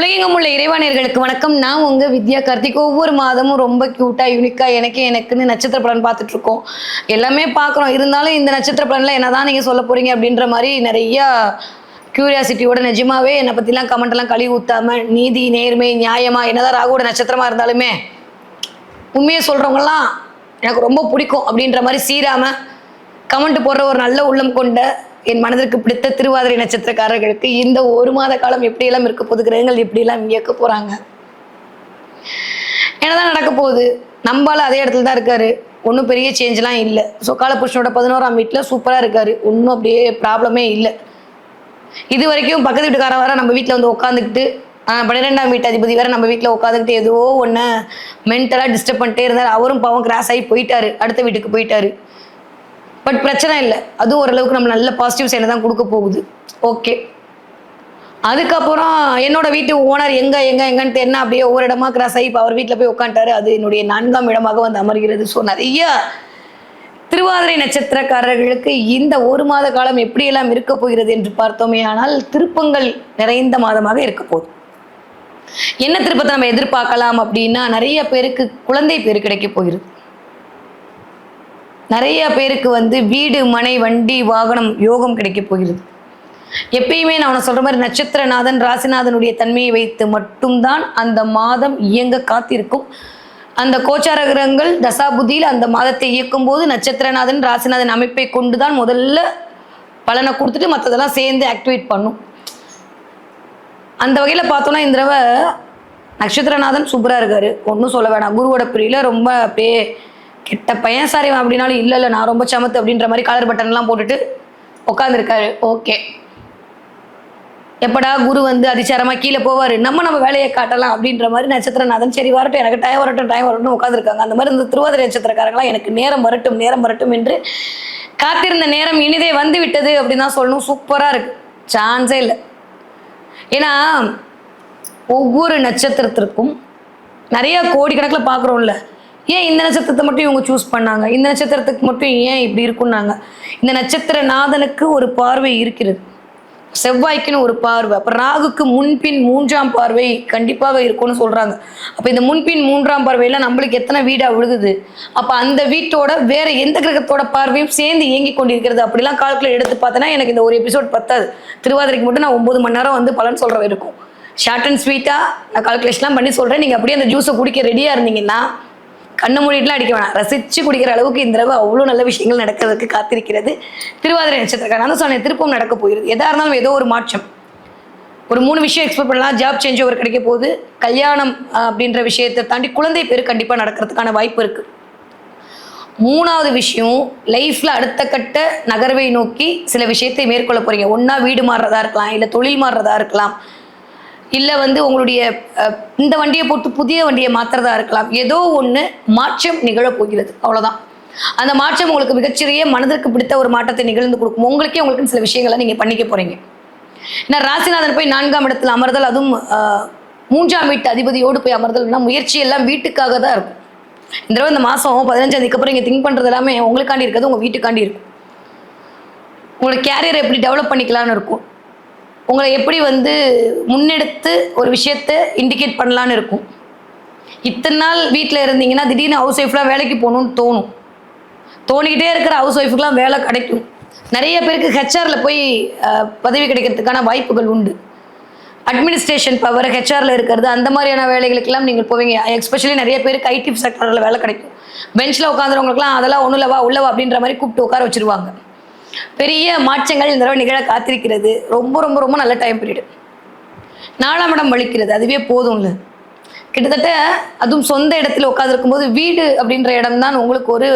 உலகெங்கும் உள்ள இறைவானியர்களுக்கு வணக்கம். நான் உங்க வித்யா கார்த்திக். ஒவ்வொரு மாதமும் ரொம்ப கியூட்டா யூனிக்கா எனக்கு எனக்குன்னு நட்சத்திர பலன் பார்த்துட்டு இருக்கோம் எல்லாமே பார்க்குறோம். இருந்தாலும் இந்த நட்சத்திர பலன்ல என்னதான் நீங்க சொல்ல போறீங்க அப்படின்ற மாதிரி நிறைய கியூரியாசிட்டியோட நிஜமாவே என்னை பத்திலாம் கமெண்ட் எல்லாம் கழுவி ஊத்தாம நீதி நேர்மை நியாயமா என்னதான் ராகுவோட நட்சத்திரமா இருந்தாலுமே உண்மையை சொல்றவங்கலாம் எனக்கு ரொம்ப பிடிக்கும் அப்படின்ற மாதிரி சீராம கமெண்ட் போடுற ஒரு நல்ல உள்ளம் கொண்ட என் மனதிற்கு பிடித்த திருவாதிரை நட்சத்திரக்காரர்களுக்கு இந்த ஒரு மாத காலம் எப்படியெல்லாம் இருக்க போகுது கிரகங்கள் எப்படியெல்லாம் இயக்க போறாங்க? என்னதான் நடக்க போகுது? நம்பால அதே இடத்துல தான் இருக்காரு. ஒன்றும் பெரிய சேஞ்செலாம் இல்லை. ஸோ காலபுருஷனோட பதினோராம் வீட்டில் சூப்பராக இருக்காரு. ஒன்றும் அப்படியே ப்ராப்ளமே இல்லை. இது வரைக்கும் பக்கத்து வீட்டுக்கார வர நம்ம வீட்டில் வந்து உட்காந்துக்கிட்டு பன்னிரெண்டாம் வீட்டு அதிபதி வேற நம்ம வீட்டில் உட்காந்துக்கிட்டு ஏதோ ஒன்று மென்டலாக டிஸ்டர்ப் பண்ணிட்டே இருந்தார். அவரும் பாவம் கிராஸ் ஆகி போயிட்டாரு. அடுத்த வீட்டுக்கு போயிட்டாரு. பட் பிரச்சனை இல்லை. அதுவும் ஓரளவுக்கு நம்ம நல்ல பாசிட்டிவ் சைனை தான் கொடுக்க போகுது. ஓகே அதுக்கப்புறம் என்னோட வீட்டு ஓனர் எங்க எங்க எங்கன்னு என்ன அப்படியே ஒவ்வொரு இடமா கிராஸ் ஆகி இப்போ அவர் வீட்டில் போய் உட்காந்துட்டாரு அது என்னுடைய நான்காம் இடமாக வந்து அமர்கிறது. ஸோ நிறைய திருவாதிரை நட்சத்திரக்காரர்களுக்கு இந்த ஒரு மாத காலம் எப்படியெல்லாம் இருக்க போகிறது என்று பார்த்தோமே ஆனால் திருப்பங்கள் நிறைந்த மாதமாக இருக்க போகுது. என்ன திருப்பத்தை நம்ம எதிர்பார்க்கலாம் அப்படின்னா நிறைய பேருக்கு குழந்தை பேர் கிடைக்க போகிறது. நிறைய பேருக்கு வந்து வீடு மனை வண்டி வாகனம் யோகம் கிடைக்க போகிறது. எப்பயுமே நான் உன சொல்ற மாதிரி நட்சத்திரநாதன் ராசிநாதனுடைய தன்மையை வைத்து மட்டும்தான் அந்த மாதம் இயங்க காத்திருக்கும். அந்த கோச்சார கிரகங்கள் தசாபுதியில் அந்த மாதத்தை இயக்கும் போது நட்சத்திரநாதன் ராசிநாதன் அமைப்பை கொண்டுதான் முதல்ல பலனை கொடுத்துட்டு மற்றதெல்லாம் சேர்ந்து ஆக்டிவேட் பண்ணும். அந்த வகையில் பார்த்தோன்னா இந்த தடவை நட்சத்திரநாதன் சூப்பராக இருக்காரு. ஒன்றும் சொல்ல வேணாம். குருவோட பிரியில் ரொம்ப அப்படியே கெட்ட பையன் சார் இவன் அப்படின்னாலும் இல்லை இல்லை நான் ரொம்ப சமத்து அப்படின்ற மாதிரி கலர் பட்டன்லாம் போட்டுட்டு உட்காந்துருக்காரு ஓகே. எப்படா குரு வந்து அதிசாரமாக கீழே போவார்? நம்ம நம்ம வேலையை காட்டலாம் அப்படின்ற மாதிரி நட்சத்திரநாதன் சரி வரட்டும் எனக்கு டைம் வரட்டும் டைம் வரட்டும் உட்காந்துருக்காங்க அந்த மாதிரி இந்த திருவாதிரை நட்சத்திரக்காரங்களாம் எனக்கு நேரம் வரட்டும் நேரம் வரட்டும் என்று காத்திருந்த நேரம் இனிதே வந்து விட்டது அப்படின்னு தான் சொல்லணும். சூப்பராக இருக்கு. சான்ஸே இல்லை. ஏன்னா ஒவ்வொரு நட்சத்திரத்திற்கும் நிறைய கோடிக்கணக்கில் பார்க்குறோம்ல. ஏன் இந்த நட்சத்திரத்தை மட்டும் இவங்க சூஸ் பண்ணாங்க? இந்த நட்சத்திரத்துக்கு மட்டும் ஏன் இப்படி இருக்குன்னாங்க? இந்த நட்சத்திர நாதனுக்கு ஒரு பார்வை இருக்கிறது. செவ்வாய்க்குன்னு ஒரு பார்வை. அப்போ ராகுக்கு முன்பின் மூன்றாம் பார்வை கண்டிப்பாக இருக்கும்னு சொல்கிறாங்க அப்போ இந்த முன்பின் மூன்றாம் பார்வையில் நம்மளுக்கு எத்தனை வீடாக விழுகுது? அப்போ அந்த வீட்டோட வேற எந்த கிரகத்தோட பார்வையும் சேர்ந்து இயங்கி கொண்டிருக்கிறது? அப்படிலாம் கால்குலேட் எடுத்து பார்த்தோன்னா எனக்கு இந்த ஒரு எபிசோட் பத்தாது. திருவாதிரைக்கு மட்டும் நான் ஒம்பது மணி நேரம் வந்து பலன் சொல்கிற இருக்கும். ஷார்ட் அண்ட் ஸ்வீட்டாக நான் கால்குலேஷன்லாம் பண்ணி சொல்கிறேன் நீங்கள் அப்படியே அந்த ஜூஸை குடிக்க ரெடியாக இருந்தீங்கன்னா கண்ணு மூடிட்டுலாம் அடிக்க வேணாம். ரசித்து குடிக்கிற அளவுக்கு இந்த தடவை அவ்வளோ நல்ல விஷயங்கள் நடக்கிறதுக்கு காத்திருக்கிறது. திருவாதிரை நட்சத்திரக்காரன். நான் சொன்னேன் திருப்பம் நடக்க போகிறது எதாக இருந்தாலும் ஏதோ ஒரு மாற்றம். ஒரு மூணு விஷயம் எக்ஸ்பெக்ட் பண்ணலாம். ஜாப் சேஞ்ச் ஓவர் கிடைக்க போகுது. கல்யாணம் அப்படின்ற விஷயத்தை தாண்டி குழந்தை பேர் கண்டிப்பாக நடக்கிறதுக்கான வாய்ப்பு இருக்குது மூணாவது விஷயம் லைஃப்பில் அடுத்த கட்ட நகர்வை நோக்கி சில விஷயத்தை மேற்கொள்ள போகிறீங்க ஒன்றா வீடு மாறுறதா இருக்கலாம் இல்லை தொழில் மாறுறதா இருக்கலாம். இல்லை வந்து உங்களுடைய இந்த வண்டியை போட்டு புதிய வண்டியை மாற்றுறதா இருக்கலாம். ஏதோ ஒன்று மாற்றம் நிகழப் போகிறது. அவ்வளோதான் அந்த மாற்றம் உங்களுக்கு மிகச்சிறிய மனதிற்கு பிடித்த ஒரு மாற்றத்தை நிகழ்ந்து கொடுக்கும். உங்களுக்கே உங்களுக்கு சில விஷயங்களை நீங்கள் பண்ணிக்க போகிறீங்க ஏன்னா ராசிநாதன் போய் நான்காம் இடத்துல அமர்தல் அதுவும் மூன்றாம் வீட்டு அதிபதியோடு போய் அமர்தல்னா முயற்சி எல்லாம் வீட்டுக்காக தான் இருக்கும். இந்த தடவை இந்த மாதம் பதினஞ்சாம் அப்புறம் இங்கே திங்க் பண்ணுறது எல்லாமே உங்களுக்காண்டி இருக்கிறது உங்கள் வீட்டுக்காண்டி இருக்கும். உங்களோட கேரியரை எப்படி டெவலப் பண்ணிக்கலாம்னு இருக்கும். உங்களை எப்படி வந்து முன்னெடுத்து ஒரு விஷயத்தை இண்டிகேட் பண்ணலான்னு இருக்கும். இத்தனை நாள் வீட்டில் இருந்தீங்கன்னா திடீர்னு ஹவுஸ் ஒய்ஃப்லாம் வேலைக்கு போகணும்னு தோணும். தோணிக்கிட்டே இருக்கிற ஹவுஸ் ஒய்ஃபுக்கெலாம் வேலை கிடைக்கும். நிறைய பேருக்கு ஹெச்ஆரில் போய் பதவி கிடைக்கிறதுக்கான வாய்ப்புகள் உண்டு. அட்மினிஸ்ட்ரேஷன் பவர் ஹெச்ஆரில் இருக்கிறது அந்த மாதிரியான வேலைகளுக்கெல்லாம் நீங்கள் போவீங்க. எஸ்பெஷலி நிறைய பேருக்கு ஐடி செக்டரில் வேலை கிடைக்கும். பெஞ்சில் உட்காந்துறவங்களுக்குலாம் அதெல்லாம் ஒன்றும் இல்லவா உள்ளவா அப்படின்ற மாதிரி கூப்பிட்டு உட்கார வச்சுருவாங்க. பெரிய மாற்றங்கள் இந்த தடவை நிகழ காத்திருக்கிறது. ரொம்ப ரொம்ப ரொம்ப நல்ல டைம் பீரியடு நாலாம் இடம் வலிக்கிறது. அதுவே போதும்ல. கிட்டத்தட்ட அதுவும் சொந்த இடத்துல உட்காந்துருக்கும் போது வீடு அப்படின்ற இடம் தான் உங்களுக்கு ஒரு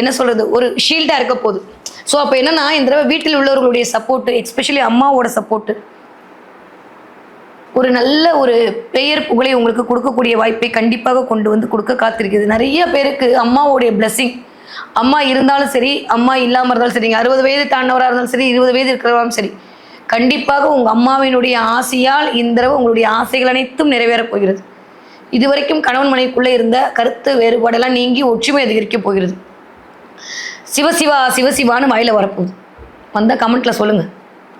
என்ன சொல்கிறது ஒரு ஷீல்டாக இருக்க போகுது. ஸோ அப்போ என்னன்னா இந்த தடவை வீட்டில் உள்ளவர்களுடைய சப்போர்ட்டு எஸ்பெஷலி அம்மாவோட சப்போர்ட்டு ஒரு நல்ல ஒரு பெயர் புகழை உங்களுக்கு கொடுக்கக்கூடிய வாய்ப்பை கண்டிப்பாக கொண்டு வந்து கொடுக்க காத்திருக்குது நிறைய பேருக்கு அம்மாவோடைய பிளஸ்ஸிங் அம்மா இருந்தாலும் சரி அம்மா இல்லாமல் இருந்தாலும் சரி அறுபது வயது தாண்டவராக இருந்தாலும் சரி இருபது வயது இருக்கிறவரும் சரி கண்டிப்பாக உங்கள் அம்மாவினுடைய ஆசையால் இந்த தடவை உங்களுடைய ஆசைகள் அனைத்தும் நிறைவேறப் போகிறது. இதுவரைக்கும் கணவன் மனைவிக்குள்ளே இருந்த கருத்து வேறுபாடெல்லாம் நீங்கி ஒற்றுமை அதிகரிக்க போகிறது. சிவசிவா சிவசிவான்னு வயலில் வரப்போகுது. வந்தால் கமெண்ட்டில் சொல்லுங்கள்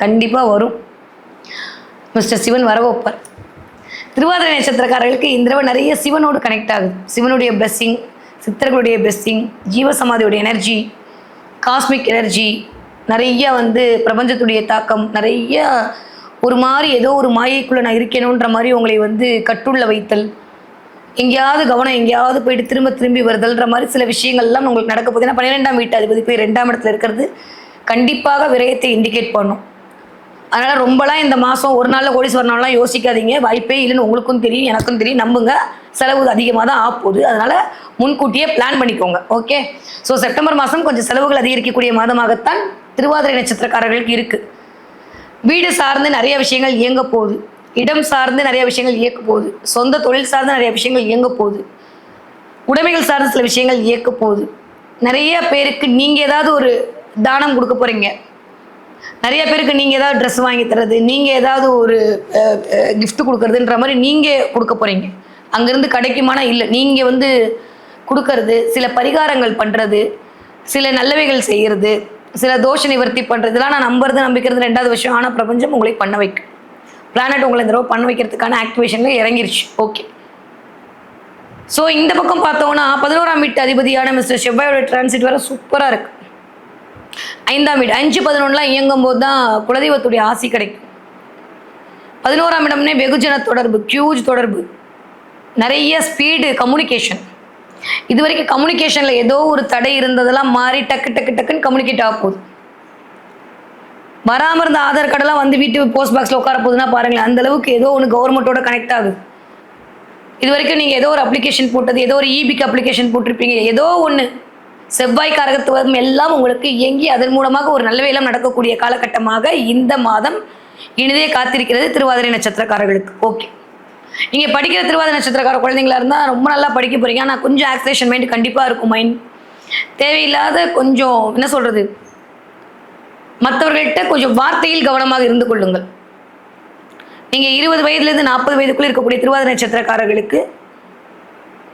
கண்டிப்பாக வரும். மிஸ்டர் சிவன் வர வைப்பார் திருவாதிரை நட்சத்திரக்காரர்களுக்கு இந்த தடவை நிறைய சிவனோடு கனெக்ட் ஆகுது. சிவனுடைய பிளஸ்ஸிங் சித்தர்களுடைய பிளெஸ்ஸிங் ஜீவசமாதியோடைய எனர்ஜி காஸ்மிக் எனர்ஜி நிறைய வந்து பிரபஞ்சத்துடைய தாக்கம் நிறைய ஒரு மாதிரி ஏதோ ஒரு மாயைக்குள்ளே நான் இருக்கணுன்ற மாதிரி உங்களை வந்து கட்டுள்ள வைத்தல். எங்கேயாவது கவனம் எங்கேயாவது போயிட்டு திரும்ப திரும்பி வருதல்ன்ற மாதிரி சில விஷயங்கள்லாம் உங்களுக்கு நடக்க போகுது. ஏன்னா பன்னிரெண்டாம் வீட்டு அதிபதி போய் ரெண்டாம் இடத்துல இருக்கிறது கண்டிப்பாக விரயத்தை இண்டிகேட் பண்ணும். அதனால் ரொம்பலாம் இந்த மாதம் ஒரு நாளில் கோடீஸ்வரனாலாம் யோசிக்காதீங்க. வாய்ப்பே இல்லைன்னு உங்களுக்கும் தெரியும் எனக்கும் தெரியும். நம்புங்க. செலவு அதிகமாக தான் ஆகப்போகுது போகுது அதனால் முன்கூட்டியே பிளான் பண்ணிக்கோங்க. ஓகே ஸோ செப்டம்பர் மாதம் கொஞ்சம் செலவுகள் அதிகரிக்கக்கூடிய மாதமாகத்தான் திருவாதிரை நட்சத்திரக்காரர்களுக்கு இருக்குது வீடு சார்ந்து நிறைய விஷயங்கள் இயங்க போகுது. இடம் சார்ந்து நிறைய விஷயங்கள் இயக்க போகுது. சொந்த தொழில் சார்ந்து நிறைய விஷயங்கள் இயங்க போகுது. உடைமைகள் சார்ந்த சில விஷயங்கள் இயக்க போகுது. நிறைய பேருக்கு நீங்கள் ஏதாவது ஒரு தானம் கொடுக்க போகிறீங்க நிறைய பேருக்கு நீங்கள் ஏதாவது ட்ரெஸ் வாங்கி தரது நீங்கள் ஏதாவது ஒரு கிஃப்ட் கொடுக்கறதுன்ற மாதிரி நீங்கள் கொடுக்க போகிறீங்க அங்கேருந்து கிடைக்குமானா இல்லை நீங்கள் வந்து கொடுக்கறது சில பரிகாரங்கள் பண்ணுறது சில நல்லவைகள் செய்கிறது சில தோஷ நிவர்த்தி பண்ணுறதுலாம் நான் நம்புறது நம்பிக்கிறது ரெண்டாவது விஷயம். ஆனால் பிரபஞ்சம் உங்களை பண்ண வைக்கும். பிளானட் உங்களை இந்த தடவை பண்ண வைக்கிறதுக்கான ஆக்டிவேஷனில் இறங்கிருச்சு. ஓகே ஸோ இந்த பக்கம் பார்த்தோம்னா பதினோராம் வீட்டு அதிபதியான மிஸ்டர் செவ்வாயோட டிரான்சிட் வர சூப்பராக இருக்குது ஐந்தாம் வீடு. அஞ்சு பதினொன்றுலாம் இயங்கும் போது தான் குலதெய்வத்துடைய ஆசி கிடைக்கும். பதினோராம் இடம்னே வெகுஜன தொடர்பு ஹியூஜ் தொடர்பு. நிறைய ஸ்பீடு கம்யூனிகேஷன் இது வரைக்கும் கம்யூனிகேஷனில் ஏதோ ஒரு தடை இருந்ததெல்லாம் மாறி டக்கு டக்கு டக்குன்னு கம்யூனிகேட் ஆக போகுது. வராமல் இருந்த ஆதார் கார்டெல்லாம் வந்து வீட்டு போஸ்ட் பாக்ஸில் உட்கார போகுதுன்னா பாருங்களேன் அந்த அளவுக்கு ஏதோ ஒன்று கவர்மெண்ட்டோட கனெக்ட் ஆகுது. இது வரைக்கும் நீங்கள் ஏதோ ஒரு அப்ளிகேஷன் போட்டது ஏதோ ஒரு இபிக்கு அப்ளிகேஷன் போட்டிருப்பீங்க ஏதோ ஒன்று செவ்வாய் காரகத்துவம் எல்லாம் உங்களுக்கு இயங்கி அதன் மூலமாக ஒரு நல்ல வேலம் நடக்கக்கூடிய காலகட்டமாக இந்த மாதம் இனிதே காத்திருக்கிறது திருவாதிரை நட்சத்திரக்காரர்களுக்கு. ஓகே நீங்கள் படிக்கிற திருவாதிரை நட்சத்திரக்கார குழந்தைங்களா இருந்தால் ரொம்ப நல்லா படிக்க போகிறீங்க ஆனால் கொஞ்சம் ஆக்சிலேஷன் மைண்ட் கண்டிப்பாக இருக்கும் மைண்ட் தேவையில்லாத கொஞ்சம் என்ன சொல்கிறது மற்றவர்கள்ட்ட கொஞ்சம் வார்த்தையில் கவனமாக இருந்து கொள்ளுங்கள். நீங்கள் இருபது வயதுலேருந்து நாற்பது வயதுக்குள்ளே இருக்கக்கூடிய திருவாதிரை நட்சத்திரக்காரர்களுக்கு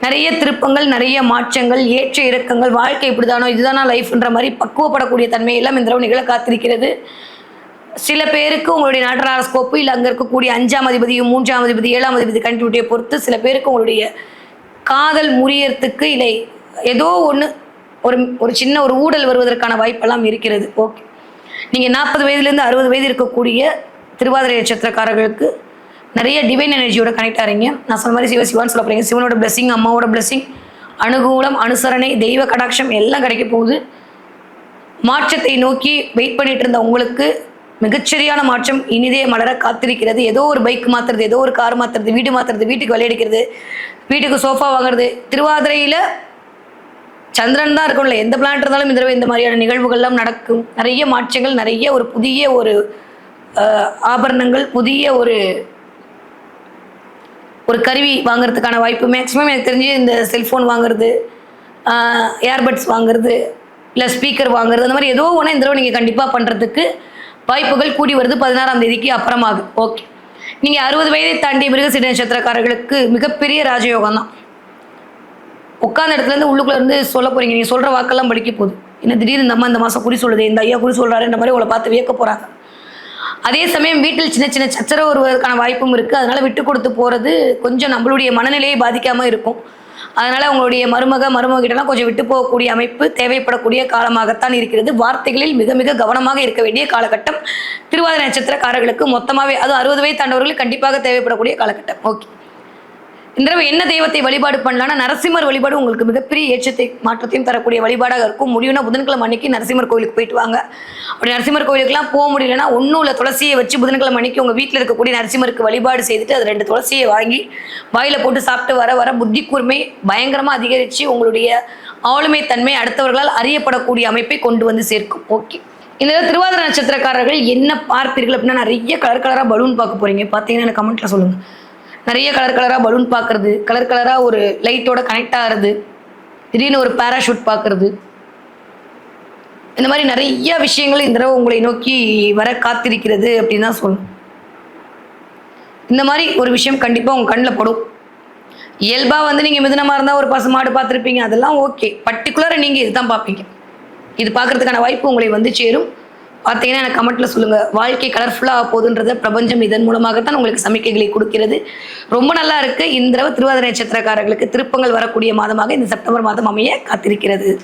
நிறைய திருப்பங்கள் நிறைய மாற்றங்கள் ஏற்ற இறக்கங்கள் வாழ்க்கை இப்படிதானோ இதுதானா லைஃப்ன்ற மாதிரி பக்குவப்படக்கூடிய தன்மையெல்லாம் இந்த நிகழ காத்திருக்கிறது. சில பேருக்கு உங்களுடைய நாட்டராஸ்கோப்பு இல்லை அங்கே இருக்கக்கூடிய அஞ்சாம் அதிபதியும் மூன்றாம் அதிபதி ஏழாம் அதிபதி கண்டுபிடியை பொறுத்து சில பேருக்கு உங்களுடைய காதல் முறியறதுக்கு இல்லை. ஏதோ ஒன்று ஒரு ஒரு சின்ன ஒரு ஊடல் வருவதற்கான வாய்ப்பெல்லாம் இருக்கிறது. ஓகே நீங்கள் நாற்பது வயதுலேருந்து அறுபது வயது இருக்கக்கூடிய திருவாதிரை நட்சத்திரக்காரர்களுக்கு நிறைய டிவைன் எனர்ஜியோட கனெக்ட் ஆகிறீங்க நான் சொன்ன மாதிரி சிவ சிவான்னு சொல்ல போகிறீங்க சிவனோட blessing அம்மாவோட blessing அனுகூலம் அனுசரணை தெய்வ கடாட்சம் எல்லாம் கிடைக்க போகுது. மாற்றத்தை நோக்கி வெயிட் பண்ணிட்டு இருந்த உங்களுக்கு மிகச்சரியான மாற்றம் இனிதே மலர காத்திருக்கிறது. ஏதோ ஒரு பைக் மாத்துறது ஏதோ ஒரு கார் மாத்துறது வீடு மாத்துறது வீட்டுக்கு விளையாடிக்கிறது வீட்டுக்கு சோஃபா வாங்குறது. திருவாதிரையில் சந்திரன் தான் இருக்கும்ல எந்த பிளான்ட் இருந்தாலும் இந்த இந்த மாதிரியான நிகழ்வுகள்லாம் நடக்கும். நிறைய மாற்றங்கள் நிறைய ஒரு புதிய ஒரு ஆபரணங்கள் புதிய ஒரு ஒரு கருவி வாங்குறதுக்கான வாய்ப்பு. மேக்ஸிமம் எனக்கு தெரிஞ்சு இந்த செல்ஃபோன் வாங்குறது ஏர்பட்ஸ் வாங்குறது இல்லை ஸ்பீக்கர் வாங்குறது அந்த மாதிரி ஏதோ ஒன்று இந்த தடவை நீங்கள் கண்டிப்பாக பண்ணுறதுக்கு வாய்ப்புகள் கூடி வருது. பதினாறாம் தேதிக்கு அப்புறமாகு. ஓகே நீங்கள் அறுபது வயதை தாண்டிய மிருகசீட நட்சத்திரக்காரர்களுக்கு மிகப்பெரிய ராஜயோகம் தான். உட்காந்த இடத்துலேருந்து உள்ளுக்குள்ளே இருந்து சொல்ல போகிறீங்க நீங்கள் சொல்கிற வாக்கெல்லாம் படிக்க போகுது. என்ன திடீர்னு இந்த அம்மா இந்த மாதம் குறி சொல்லுது இந்த ஐயா குறி சொல்றாருன்ற மாதிரி உங்களை பார்த்து வியக்க போகிறாங்க அதே சமயம் வீட்டில் சின்ன சின்ன சச்சரவு வருவதற்கான வாய்ப்பும் இருக்குது அதனால் விட்டு கொடுத்து போகிறது கொஞ்சம் நம்மளுடைய மனநிலையை பாதிக்காமல் இருக்கும். அதனால் உங்களுடைய மருமக மருமக கிட்டலாம் கொஞ்சம் விட்டு போகக்கூடிய அமைப்பு தேவைப்படக்கூடிய காலமாகத்தான் இருக்கிறது. வார்த்தைகளில் மிக மிக கவனமாக இருக்க வேண்டிய காலகட்டம் திருவாதிரை நட்சத்திரக்காரர்களுக்கு மொத்தமாகவே அது அறுபது வயது தாண்டவர்களுக்கு கண்டிப்பாக தேவைப்படக்கூடிய காலகட்டம். ஓகே. இந்த தடவை என்ன தெய்வத்தை வழிபாடு பண்ணலாம்னா நரசிம்மர் வழிபாடு உங்களுக்கு மிகப்பெரிய ஏற்றத்தை மாற்றத்தையும் தரக்கூடிய வழிபாடாக இருக்கும். முடியும்னா புதன்கிழமை அன்னைக்கு நரசிம்மர் கோயிலுக்கு போயிட்டு வாங்க. அப்படி நரசிம்மர் கோயிலுக்குலாம் போக முடியலன்னா ஒன்றும் இல்லை துளசியை வச்சு புதன்கிழமை அன்னைக்கு உங்கள் வீட்டில் இருக்கக்கூடிய நரசிம்மருக்கு வழிபாடு செய்துட்டு அது ரெண்டு துளசியை வாங்கி வாயில போட்டு சாப்பிட்டு வர வர புத்தி கூர்மை பயங்கரமாக அதிகரித்து உங்களுடைய ஆளுமை தன்மை அடுத்தவர்களால் அறியப்படக்கூடிய அமைப்பை கொண்டு வந்து சேர்க்கும். ஓகே இந்த திருவாதிர நட்சத்திரக்காரர்கள் என்ன பார்ப்பீர்கள் அப்படின்னா நிறைய கலர் கலராக பலூன் பார்க்க போகிறீங்க பார்த்தீங்கன்னா எனக்கு கமெண்ட்டில் சொல்லுங்கள் நிறைய கலர் கலராக பலூன் பார்க்கறது கலர் கலராக ஒரு லைட்டோட கனெக்ட் ஆகிறது. திடீர்னு ஒரு பேராஷூட் பார்க்கறது இந்த மாதிரி நிறைய விஷயங்கள் இந்த தடவை உங்களை நோக்கி வர காத்திருக்கிறது அப்படின்னு தான் சொல்லணும். இந்த மாதிரி ஒரு விஷயம் கண்டிப்பாக உங்கள் கண்ணில் படும். இயல்பாக வந்து நீங்கள் மிதனமாக இருந்தால் ஒரு பசு மாடு பார்த்துருப்பீங்க. அதெல்லாம் ஓகே பர்டிகுலராக நீங்கள் இதுதான் பார்ப்பீங்க. இது பார்க்கறதுக்கான வாய்ப்பு உங்களை வந்து சேரும். பார்த்தீங்கன்னா எனக்கு கமெண்ட்ல சொல்லுங்க. வாழ்க்கை கலர்ஃபுல்லாக போகுதுன்றத பிரபஞ்சம் இதன் மூலமாகத்தான் உங்களுக்கு சமிக்கைகளை கொடுக்கிறது. ரொம்ப நல்லா இருக்கு. இந்த தடவை திருவாதிரை நட்சத்திரக்காரர்களுக்கு திருப்பங்கள் வரக்கூடிய மாதமாக இந்த செப்டம்பர் மாதம் அமைய காத்திருக்கிறது.